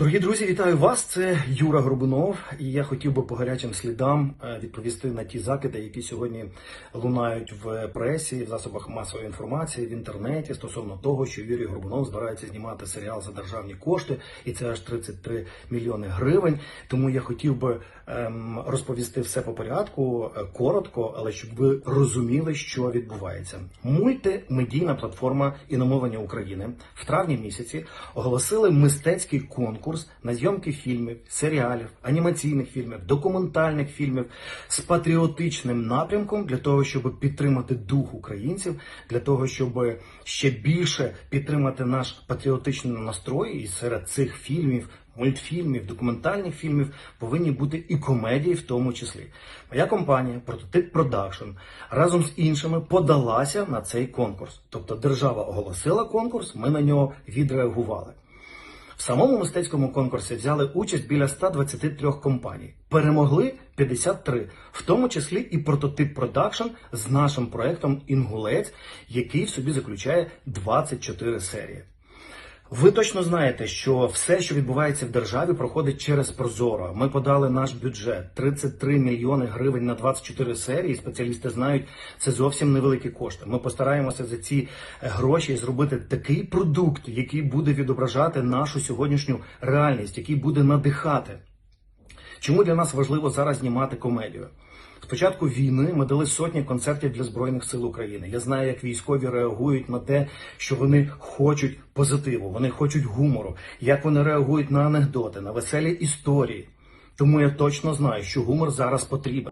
Дорогі друзі, вітаю вас. Це Юра Горбунов, і я хотів би по гарячим слідам е, відповісти на ті закиди, які сьогодні лунають в пресі, в засобах масової інформації, в інтернеті стосовно того, що Юрій Горбунов збирається знімати серіал за державні кошти, і це аж 33 мільйони гривень. Тому я хотів би ем, розповісти все по порядку, е, коротко, але щоб ви розуміли, що відбувається. Мультимедійна платформа іномовлення України в травні місяці оголосили мистецький конкурс на зйомки фільмів, серіалів, анімаційних фільмів, документальних фільмів з патріотичним напрямком для того, щоб підтримати дух українців, для того, щоб ще більше підтримати наш патріотичний настрой, і серед цих фільмів. Мультфільмів, документальних фільмів повинні бути і комедії, в тому числі. Моя компанія Прототип Продакшн разом з іншими подалася на цей конкурс. Тобто держава оголосила конкурс, ми на нього відреагували. В самому мистецькому конкурсі взяли участь біля 123 компаній. Перемогли 53, в тому числі і прототип продакшн з нашим проектом Інгулець, який в собі заключає 24 серії. Ви точно знаєте, що все, що відбувається в державі, проходить через Прозоро. Ми подали наш бюджет 33 мільйони гривень на 24 серії. Спеціалісти знають, це зовсім невеликі кошти. Ми постараємося за ці е, гроші зробити такий продукт, який буде відображати нашу сьогоднішню реальність, який буде надихати. Чому для нас важливо зараз знімати комедію? Спочатку війни ми дали сотні концертів для збройних сил України. Я знаю, як військові реагують на те, що вони хочуть позитиву, вони хочуть гумору, як вони реагують на анекдоти, на веселі історії. Тому я точно знаю, що гумор зараз потрібен.